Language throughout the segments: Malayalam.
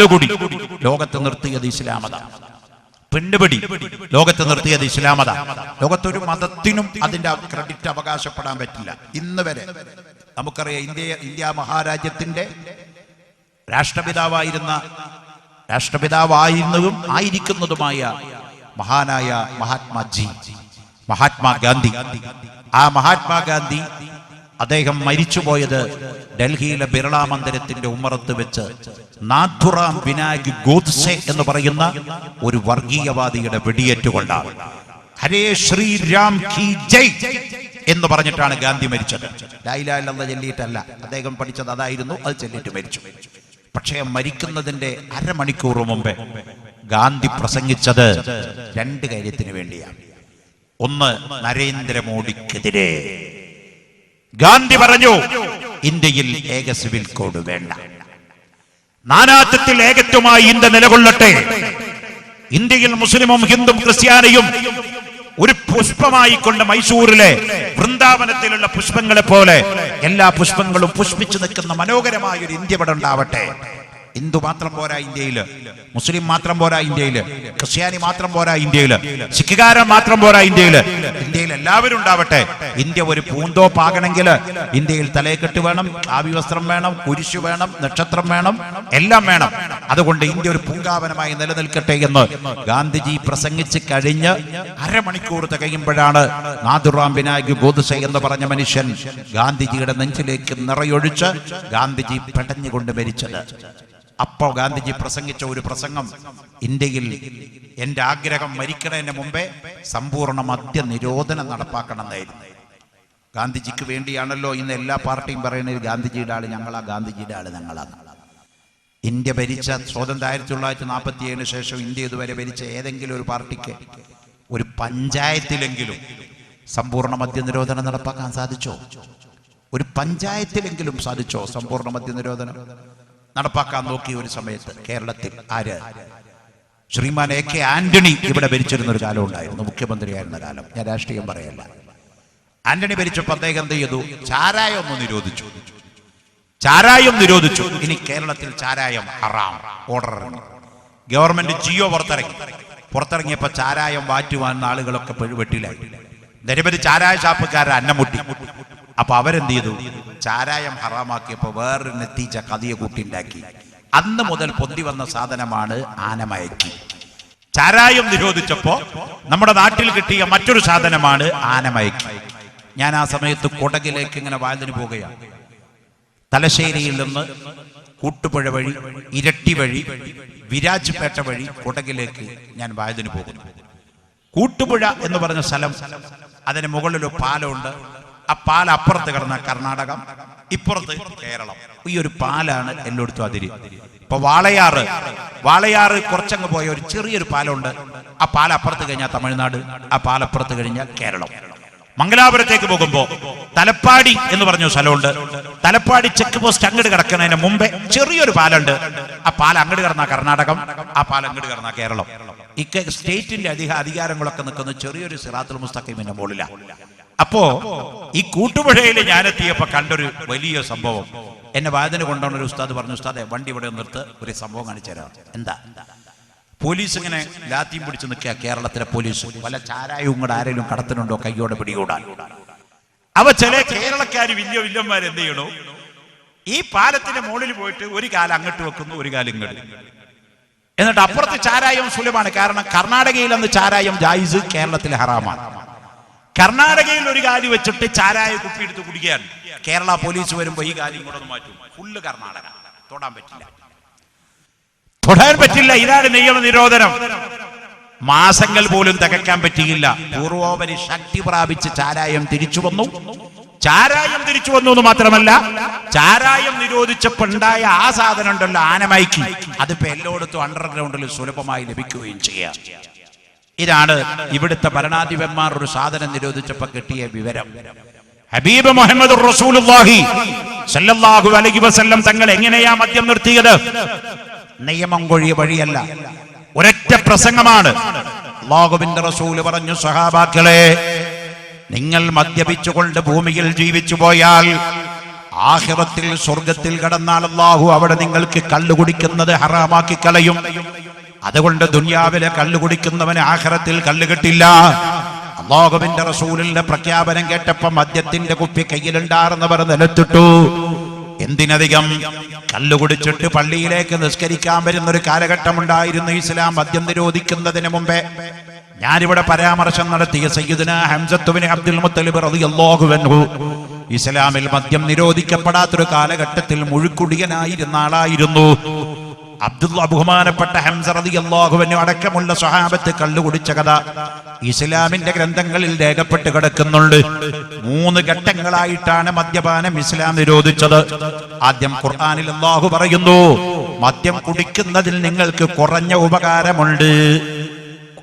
കള്ളുകുടി ലോകത്ത് നിർത്തിയത് ഇസ്ലാമത. പെണ്ണുപിടി ലോകത്ത് നിർത്തിയത് ഇസ്ലാമത. ലോകത്തൊരു മതത്തിനും അതിന്റെ ക്രെഡിറ്റ് അവകാശപ്പെടാൻ പറ്റില്ല. ഇന്ന് വരെ നമുക്കറിയാം ഇന്ത്യ ഇന്ത്യ മഹാരാജ്യത്തിന്റെ രാഷ്ട്രപിതാവായിരുന്ന രാഷ്ട്രപിതാവായിരുന്നതും ആയിരിക്കുന്നതുമായ മഹാനായ മഹാത്മാജി മഹാത്മാഗാന്ധി ആ മഹാത്മാഗാന്ധി അദ്ദേഹം മരിച്ചുപോയത് ഡൽഹിയിലെ ബിർള മന്ദിരത്തിന്റെ ഉമ്മറത്ത് വെച്ച് നാഥുറാം വിനായക് ഗോദ്സെ എന്ന് പറയുന്ന ഒരു വർഗീയവാദിയുടെ വെടിയേറ്റുകൊണ്ടാണ് ഹരേ ശ്രീരാം കി ജയ് എന്ന് പറഞ്ഞിട്ടാണ് ഗാന്ധി മരിച്ചത്. ലൈലാലെന്ന ചൊല്ലിയിട്ടല്ല. അദ്ദേഹം പഠിച്ചത് അതായിരുന്നു അത് ചൊല്ലിയിട്ട് മരിച്ചു. പക്ഷേ മരിക്കുന്നതിന്റെ അരമണിക്കൂർ മുമ്പേ ഗാന്ധി പ്രസംഗിച്ചത് രണ്ട് കാര്യത്തിന് വേണ്ടിയാണ്. ഒന്ന് നരേന്ദ്രമോദിക്കെതിരെ. ഗാന്ധി പറഞ്ഞു ഇന്ത്യയിൽ ഏക സിവിൽ കോഡ് വേണ്ട. നാനാത്വത്തിൽ ഏകത്വമായി ഇന്ത്യ നിലകൊള്ളട്ടെ. ഇന്ത്യയിൽ മുസ്ലിമും ഹിന്ദും ക്രിസ്ത്യാനിയും ഒരു പുഷ്പമായി കൊണ്ട് മൈസൂരിലെ വൃന്ദാവനത്തിലുള്ള പുഷ്പങ്ങളെ പോലെ എല്ലാ പുഷ്പങ്ങളും പുഷ്പിച്ചു നിൽക്കുന്ന മനോഹരമായ ഒരു ഇന്ത്യ ഇവിടെ ഉണ്ടാവട്ടെ. ഹിന്ദു മാത്രം പോരാ ഇന്ത്യയിൽ മുസ്ലിം മാത്രം പോരാ ഇന്ത്യയിൽ ക്രിസ്ത്യാനി മാത്രം പോരാ ഇന്ത്യയിൽ സിഖുകാരൻ മാത്രം പോരാ ഇന്ത്യയിൽ ഇന്ത്യയിൽ എല്ലാവരും ഉണ്ടാവട്ടെ. ഇന്ത്യ ഒരു പൂന്തോപ്പാകണമെങ്കിൽ ഇന്ത്യയിൽ തലയെക്കെട്ട് വേണം ആവി വസ്ത്രം വേണം കുരിശു വേണം നക്ഷത്രം വേണം എല്ലാം വേണം. അതുകൊണ്ട് ഇന്ത്യ ഒരു പൂങ്കാവനമായി നിലനിൽക്കട്ടെ എന്ന് ഗാന്ധിജി പ്രസംഗിച്ച് കഴിഞ്ഞ് അരമണിക്കൂർ തികയുമ്പോഴാണ് നാഥുറാം വിനായക് ഗോദ്സെ എന്ന് പറഞ്ഞ മനുഷ്യൻ ഗാന്ധിജിയുടെ നെഞ്ചിലേക്ക് നിറയൊഴിച്ച് ഗാന്ധിജി പെടഞ്ഞുകൊണ്ട് മരിച്ചത്. അപ്പോൾ ഗാന്ധിജി പ്രസംഗിച്ച ഒരു പ്രസംഗം ഇന്ത്യയിൽ എന്റെ ആഗ്രഹം മരിക്കണതിന് മുമ്പേ സമ്പൂർണ മദ്യ നിരോധനം നടപ്പാക്കണമെന്നായിരുന്നു. ഗാന്ധിജിക്ക് വേണ്ടിയാണല്ലോ ഇന്ന് എല്ലാ പാർട്ടിയും പറയുന്നത് ഗാന്ധിജിയുടെ ആൾ ഞങ്ങളാ ഗാന്ധിജിയുടെ ആൾ ഞങ്ങളാണ് ഇന്ത്യ ഭരിച്ച സ്വാതന്ത്ര്യം ആയിരത്തി തൊള്ളായിരത്തി നാൽപ്പത്തി ഏഴിന് ശേഷം ഇന്ത്യ ഇതുവരെ ഭരിച്ച ഏതെങ്കിലും ഒരു പാർട്ടിക്ക് ഒരു പഞ്ചായത്തിലെങ്കിലും സമ്പൂർണ മദ്യ നിരോധനം നടപ്പാക്കാൻ സാധിച്ചോ? ഒരു പഞ്ചായത്തിലെങ്കിലും സാധിച്ചോ സമ്പൂർണ മദ്യ നിരോധനം? നടപ്പാക്കാൻ നോക്കിയ ഒരു സമയത്ത് കേരളത്തിൽ ആര്? ശ്രീമാൻ എ കെ ആന്റണി ഇവിടെ ഭരിച്ചിരുന്ന ഒരു കാലം ഉണ്ടായിരുന്നു. മുഖ്യമന്ത്രിയായിരുന്ന കാലം. ഞാൻ രാഷ്ട്രീയം പറയല്ല. ആന്റണി ഭരിച്ചപ്പോൾ അദ്ദേഹം എന്ത് ചെയ്തു? ചാരായം ഒന്ന് നിരോധിച്ചു. ചാരായം നിരോധിച്ചു. ഇനി കേരളത്തിൽ ചാരായം ഹറാം. ഓർഡർ ഗവൺമെന്റ് ജിയോ പുറത്തിറങ്ങി. പുറത്തിറങ്ങിയപ്പോ ചാരായം വാറ്റുവാൻ ആളുകളൊക്കെ പെഴുവെട്ടിലായി നിരവധി ചാരായ ഷാപ്പുകാരെ അന്നമുട്ടി. അപ്പൊ അവരെന്ത് ചെയ്തു ചാരായം ഹറാമാക്കിയപ്പോ വേറൊരു നെത്തീച്ച കതിയെ കൂട്ടിണ്ടാക്കി. അന്ന് മുതൽ പൊന്തി വന്ന സാധനമാണ് ആനമയക്കി. ചാരായം നിരോധിച്ചപ്പോ നമ്മുടെ നാട്ടിൽ കിട്ടിയ മറ്റൊരു സാധനമാണ് ആനമയക്കി. ഞാൻ ആ സമയത്ത് കൊടകിലേക്ക് ഇങ്ങനെ വാഴ്ന്നു പോകുകയാണ് തലശ്ശേരിയിൽ നിന്ന് കൂട്ടുപുഴ വഴി ഇരട്ടി വഴി വിരാജ്പേട്ട വഴി കൊടകിലേക്ക് ഞാൻ വായതിന് പോകുന്നു. കൂട്ടുപുഴ എന്ന് പറഞ്ഞ സ്ഥലം അതിന് മുകളിൽ ഒരു പാലമുണ്ട്. ആ പാലം അപ്പുറത്ത് കിടന്ന കർണാടകം ഇപ്പുറത്ത് കേരളം. ഈ ഒരു പാലാണ് എല്ലായിടത്തും അതിര്. ഇപ്പൊ വാളയാറ് വാളയാറ് കുറച്ചങ്ങ് പോയ ഒരു ചെറിയൊരു പാലമുണ്ട്. ആ പാലം അപ്പുറത്ത് കഴിഞ്ഞാൽ തമിഴ്നാട് ആ പാലപ്പുറത്ത് കഴിഞ്ഞാൽ കേരളം. മംഗലാപുരത്തേക്ക് പോകുമ്പോ തലപ്പാടി എന്ന് പറഞ്ഞ സ്ഥലമുണ്ട്. തലപ്പാടി ചെക്ക് പോസ്റ്റ് അങ്ങോട്ട് കിടക്കുന്നതിന് മുമ്പേ ചെറിയൊരു പാലുണ്ട്. ആ പാലം അങ്ങോട്ട് കിടന്ന കർണാടകം ആ പാലം അങ്ങോട്ട് കിടന്ന കേരളം. ഈ സ്റ്റേറ്റിന്റെ അധിക അധികാരങ്ങളൊക്കെ നിൽക്കുന്ന ചെറിയൊരു സിറാത്തുൽ മുസ്തഖീമിന്റെ മുകളിലാണ് അപ്പോ ഈ കൂട്ടുപുഴയിൽ ഞാനെത്തിയപ്പോ കണ്ടൊരു വലിയ സംഭവം. എന്നെ വാദന കൊണ്ടുവന്ന ഒരു ഉസ്താദ് പറഞ്ഞു ഉസ്താദെ വണ്ടി ഇവിടെ നിർത്ത് ഒരു സംഭവം കാണിച്ചു തരാം. എന്താ? പോലീസ് ഇങ്ങനെ ലാത്തിയും പിടിച്ച് നിൽക്കുക കേരളത്തിലെ പോലീസ്. പല ചാരായവും കൂടെ ആരെങ്കിലും കടത്തിനുണ്ടോ കയ്യോടെ പിടികൂടാൻ? അവ ചില കേരളക്കാര് വലിയ വില്ലന്മാർ എന്ത് ചെയ്യണോ? ഈ പാലത്തിന്റെ മുകളിൽ പോയിട്ട് ഒരു കാലം അങ്ങോട്ട് വെക്കുന്നു ഒരു കാലം ഇങ്ങോട്ട്. എന്നിട്ട് അപ്പുറത്ത് ചാരായം സുലഭമാണ്. കാരണം കർണാടകയിൽ അന്ന് ചാരായം ജായിസ് കേരളത്തിലെ ഹറാമാണ്. കർണാടകയിൽ ഒരു കാലി വെച്ചിട്ട് ചാരായ കുപ്പി എടുത്ത് കുടിക്കുകയാണ്. കേരള പോലീസ് വരുമ്പോ ഈ കാലി ഒന്ന് മാറ്റും. ഫുള്ള് കർണാടക. തൊടാൻ പറ്റില്ല. തൊടാൻ പറ്റില്ല. ഇതാണ് നിയമ നിരോധനം. മാസങ്ങൾ പോലും തികക്കാൻ പറ്റിയില്ല. പൂർവോപരി ശക്തി പ്രാപിച്ച് ചാരായം തിരിച്ചു വന്നു. ചാരായം തിരിച്ചു വന്നു എന്ന് മാത്രമല്ല ചാരായം നിരോധിച്ചപ്പോണ്ടായ ആ സാധനം ഉണ്ടല്ലോ ആനമൈക്ക് അതിപ്പോ എല്ലായിടത്തും അണ്ടർഗ്രൗണ്ടിൽ സുലഭമായി ലഭിക്കുകയും ചെയ്യാം. ഇതാണ് ഇവിടുത്തെ ഭരണാധിപന്മാർ ഒരു സാധനം നിരോധിച്ചപ്പോ കിട്ടിയ വിവരം. ഹബീബ് മുഹമ്മദ് റസൂലുള്ളാഹി സല്ലല്ലാഹു അലൈഹി വസല്ലം തങ്ങൾ എങ്ങനെയാ മദ്യം നിർത്തിയത്? നിയമം കൊഴിയ വഴിയല്ല. ഒരൊറ്റ പ്രസംഗമാണ്. അള്ളാഹുവിന്റെ റസൂൽ പറഞ്ഞു സഹാബാക്കളെ നിങ്ങൾ മദ്യപിച്ചുകൊണ്ട് ഭൂമിയിൽ ജീവിച്ചു പോയാൽ ആഹിറത്തിൽ സ്വർഗത്തിൽ കടന്നാൽ അള്ളാഹു അവിടെ നിങ്ങൾക്ക് കല്ലുകുടിക്കുന്നത് ഹറാമാക്കി കളയും. അതുകൊണ്ട് ദുനിയാവിലെ കല്ല് കുടിക്കുന്നവന് ആഹിറത്തിൽ കല്ല് കിട്ടില്ല. അള്ളാഹുബിന്റെ റസൂലിന്റെ പ്രഖ്യാപനം കേട്ടപ്പോ മദ്യത്തിന്റെ കുപ്പി കയ്യിലുണ്ടാർന്നവർ നിലത്തിട്ടു. എന്തിനധികം കല്ല് കുടിച്ചിട്ട് പള്ളിയിലേക്ക് നിസ്കരിക്കാൻ വരുന്ന ഒരു കാലഘട്ടമുണ്ടായിരുന്നു ഇസ്ലാം മദ്യം നിരോധിക്കുന്നതിന് മുമ്പേ. ഞാനിവിടെ പരാമർശം നടത്തിയ സയ്യിദിന ഹംസത്തുവിന് അബ്ദുൽ മുത്തലിബ് റളിയല്ലാഹു അൻഹു. ഇസ്ലാമിൽ മദ്യം നിരോധിക്കപ്പെടാത്തൊരു കാലഘട്ടത്തിൽ മുഴുക്കുടിയനായിരുന്ന ആളായിരുന്നു. അബ്ദുള്ള ബഹുമാനപ്പെട്ട ഹംസറതി അള്ളാഹുവിനു അടക്കമുള്ള സ്വഹാബത്ത് കള്ളു കുടിച്ച കഥ ഇസ്ലാമിന്റെ ഗ്രന്ഥങ്ങളിൽ രേഖപ്പെട്ട് കിടക്കുന്നുണ്ട്. മൂന്ന് ഘട്ടങ്ങളായിട്ടാണ് മദ്യപാനം ഇസ്ലാം നിരോധിച്ചത്. ആദ്യം ഖുർആാനിൽ അള്ളാഹു പറയുന്നു മദ്യം കുടിക്കുന്നതിൽ നിങ്ങൾക്ക് കുറഞ്ഞ ഉപകാരമുണ്ട്.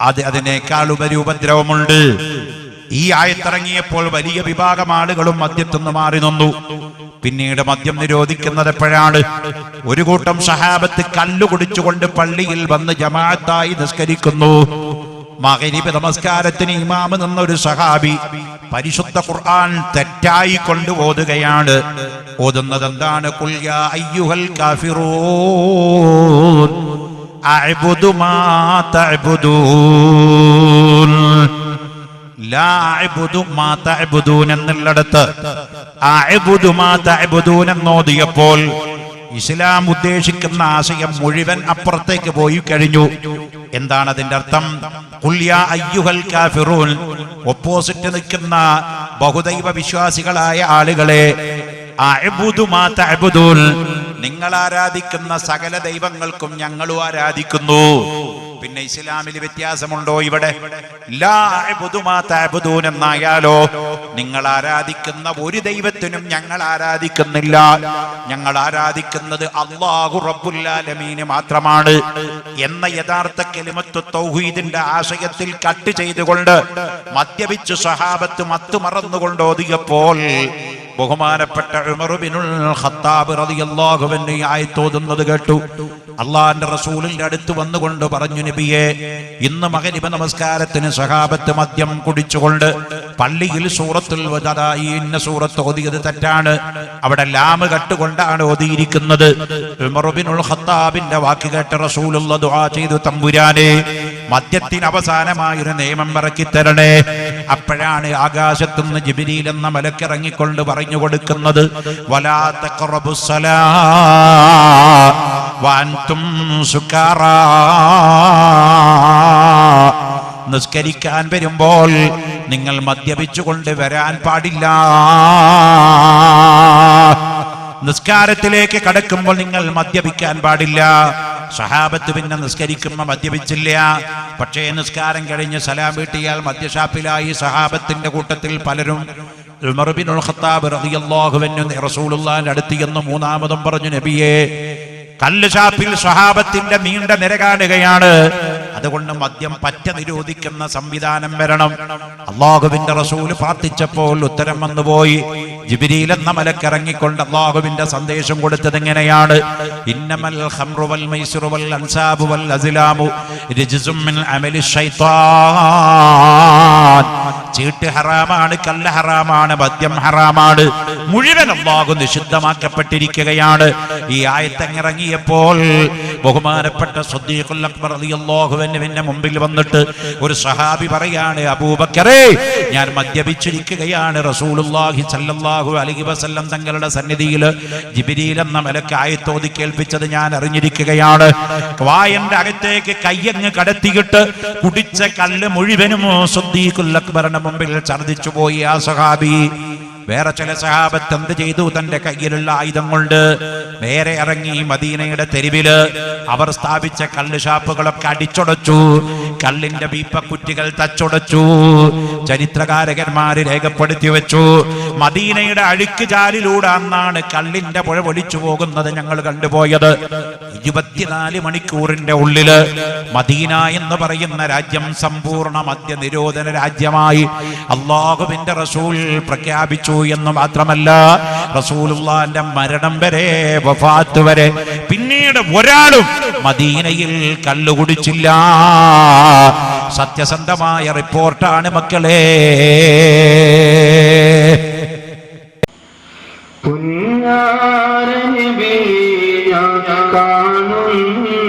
അത് അതിനേക്കാൾ ഉപരി ഉപദ്രവമുണ്ട്. ഈ ആയത്തിറങ്ങിയപ്പോൾ വലിയ വിഭാഗം ആളുകളും മദ്യത്തുനിന്ന് മാറി നിന്നു. പിന്നീട് മദ്യം നിരോധിക്കുന്നത് എപ്പോഴാണ്? ഒരു കൂട്ടം സഹാബത്ത് കല്ലു കുടിച്ചുകൊണ്ട് പള്ളിയിൽ വന്ന് ജമാഅത്തായി നിസ്കരിക്കുന്നു. മകരിബ് നമസ്കാരത്തിന് ഇമാമ് നിന്നൊരു സഹാബി പരിശുദ്ധ ഖുർആൻ തെറ്റായി കൊണ്ട് ഓതുകയാണ് ഓതുന്നത് എന്താണ് കുല്യ അയ്യുഹൽ കാഫിറൂൻ അഅ്ബുദു മാ തഅ്ബുദൂൻ എന്നോദിയപ്പോൾ ഇസ്ലാം ഉദ്ദേശിക്കുന്ന ആശയം മുഴുവൻ അപ്പുറത്തേക്ക് പോയി കഴിഞ്ഞു. എന്താണ് അതിന്റെ അർത്ഥം? അയ്യുഹൽ കാഫിറൂൻ. ഒപ്പോസിറ്റ് നിൽക്കുന്ന ബഹുദൈവ വിശ്വാസികളായ ആളുകളെ നിങ്ങൾ ആരാധിക്കുന്ന സകല ദൈവങ്ങൾക്കും ഞങ്ങളും ആരാധിക്കുന്നു. പിന്നെ ഇസ്ലാമിൽ വ്യത്യാസമുണ്ടോ ഇവിടെ? എന്നായാലോ നിങ്ങൾ ആരാധിക്കുന്ന ഒരു ദൈവത്തിനും ഞങ്ങൾ ആരാധിക്കുന്നില്ല. ഞങ്ങൾ ആരാധിക്കുന്നത് അള്ളാഹു റബ്ബുല്ലാലമീന് മാത്രമാണ് എന്ന യഥാർത്ഥ കെലിമത്ത് തൗഹീദിന്റെ ആശയത്തിൽ കട്ട് ചെയ്തുകൊണ്ട് മദ്യപിച്ചു സഹാബത്ത് മത്തു മറന്നുകൊണ്ട് ഓതിയപ്പോൾ ബഹുമാനപ്പെട്ട ഉമറുബിനുൽ ഖത്താബ് റളിയല്ലാഹു അൻഹു ഈ ആയത്ത് ഓതുന്നത് കേട്ടു. അള്ളാഹിന്റെ റസൂലിന്റെ അടുത്ത് വന്നുകൊണ്ട് പറഞ്ഞു നബിയെ ഇന്ന് മകരിബ നമസ്കാരത്തിന് സഹാബത്ത് മദ്യം കുടിച്ചുകൊണ്ട് പള്ളിയിൽ സൂറത്തിൽ ഈ ഇന്ന സൂറത്ത് ഓതിയത് തെറ്റാണ്. അവിടെ ലാമ് കട്ടുകൊണ്ടാണ് ഓതിയിരിക്കുന്നത്. ഉമറുബിനുൽ ഖത്താബിന്റെ വാക്ക് കേട്ട റസൂലുള്ള ദുആ ചെയ്തു തമ്പുരാനെ മദ്യത്തിന് അവസാനമായൊരു നിയമം ഇറക്കി തരണേ അപ്പോഴാണ് ആകാശത്തുനിന്ന് ജിബിരിയിൽ എന്ന മലക്കിറങ്ങിക്കൊണ്ട് പറഞ്ഞു കൊടുക്കുന്നത്. വഅൻതും സുക്കാറാ നിസ്കരിക്കാൻ വരുമ്പോൾ നിങ്ങൾ മദ്യപിച്ചുകൊണ്ട് വരാൻ പാടില്ല. നിസ്കാരത്തിലേക്ക് കടക്കുമ്പോൾ നിങ്ങൾ മദ്യപിക്കാൻ പാടില്ല. സഹാബത്ത് പിന്നെ നിസ്കരിക്കുമ്പോൾ മദ്യപിച്ചില്ല. പക്ഷേ നിസ്കാരം കഴിഞ്ഞ് സലാം വീട്ടിയാൽ മദ്യഷാപ്പിലായി സഹാബത്തിന്റെ കൂട്ടത്തിൽ പലരും. ഖത്താബ് റളിയല്ലാഹു അൻഹു റസൂലുള്ളാഹിന്റെ അടുത്ത് എന്ന് മൂന്നാമതും പറഞ്ഞു നബിയെ കല്ല് ഷാപ്പിൽ സ്വഹാബത്തിന്റെ നീണ്ട നിര കാണുകയാണ്. അതുകൊണ്ട് മദ്യം പറ്റ നിരോധിക്കുന്ന സംവിധാനം വരണം. അള്ളാഹുവിന്റെ റസൂൽ പ്രാർത്ഥിച്ചപ്പോൾ ഉത്തരം വന്നുപോയി. ജിബിരിയിൽ എന്ന മലക്കിറങ്ങിക്കൊണ്ട് അള്ളാഹുവിന്റെ സന്ദേശം കൊടുത്തത് എങ്ങനെയാണ് ഇന്നമൽ ചീട്ട് ഹറാമാണ് കല്ല് ഹറാമാണ് മദ്യം ഹറാമാണ് മുഴുവൻ അള്ളാഹു നിഷിദ്ധമാക്കപ്പെട്ടിരിക്കുകയാണ്. ഈ ആയത്തങ്ങിറങ്ങിയപ്പോൾ ബഹുമാനപ്പെട്ട അക്ബർ മുമ്പിൽ വന്നിട്ട് ഒരു സഹാബി പറയാണ് അബൂബക്കറേ ഞാൻ മദ്യപിച്ചിരിക്കുകയാണ് റസൂലുള്ളാഹി സല്ലല്ലാഹു അലൈഹി വസല്ലം തങ്ങളുടെ സന്നിധിയിൽ ജിബ്രീൽ എന്ന മലക്ക് ആയത്തോതി കേൾപ്പിച്ചത് ഞാൻ അറിഞ്ഞിരിക്കുകയാണ്. വായന്റെ അകത്തേക്ക് കയ്യങ്ങ് കടത്തിയിട്ട് കുടിച്ച കല്ല് മുഴുവനും സദ്ദീഖുൽ മുമ്പിൽ ഛർദിച്ചു പോയി ആ സഹാബി. വേറെ ചില സഹാബത്ത് എന്ത് ചെയ്തു? തന്റെ കയ്യിലുള്ള ആയുധം കൊണ്ട് നേരെ ഇറങ്ങി മദീനയുടെ തെരുവിൽ അവർ സ്ഥാപിച്ച കല്ല് ഷാപ്പുകളൊക്കെ അടിച്ചുടച്ചു. കല്ലിന്റെ വീപ്പക്കുറ്റികൾ തച്ചുടച്ചു. ചരിത്രകാരകന്മാര് രേഖപ്പെടുത്തി വെച്ചു. മദീനയുടെ അഴുക്ക് ചാലിലൂടെ അന്നാണ് കല്ലിന്റെ പുഴ ഒലിച്ചു പോകുന്നത് ഞങ്ങൾ കണ്ടുപോയത്. ഇരുപത്തിനാല് മണിക്കൂറിന്റെ ഉള്ളിൽ മദീന എന്ന് പറയുന്ന രാജ്യം സമ്പൂർണ മദ്യ നിരോധന രാജ്യമായി. അള്ളാഹുവിന്റെ റസൂൽ പ്രഖ്യാപിച്ചു. എന്ന് മാത്രമല്ല റസൂലുള്ളാന്റെ മരണം വരെ വഫാത്ത് വരെ പിന്നീട് ഒരാളും മദീനയിൽ കല്ലുകുടിച്ചില്ല സത്യസന്ധമായ റിപ്പോർട്ടാണ് മക്കളെ. കാണുന്നു.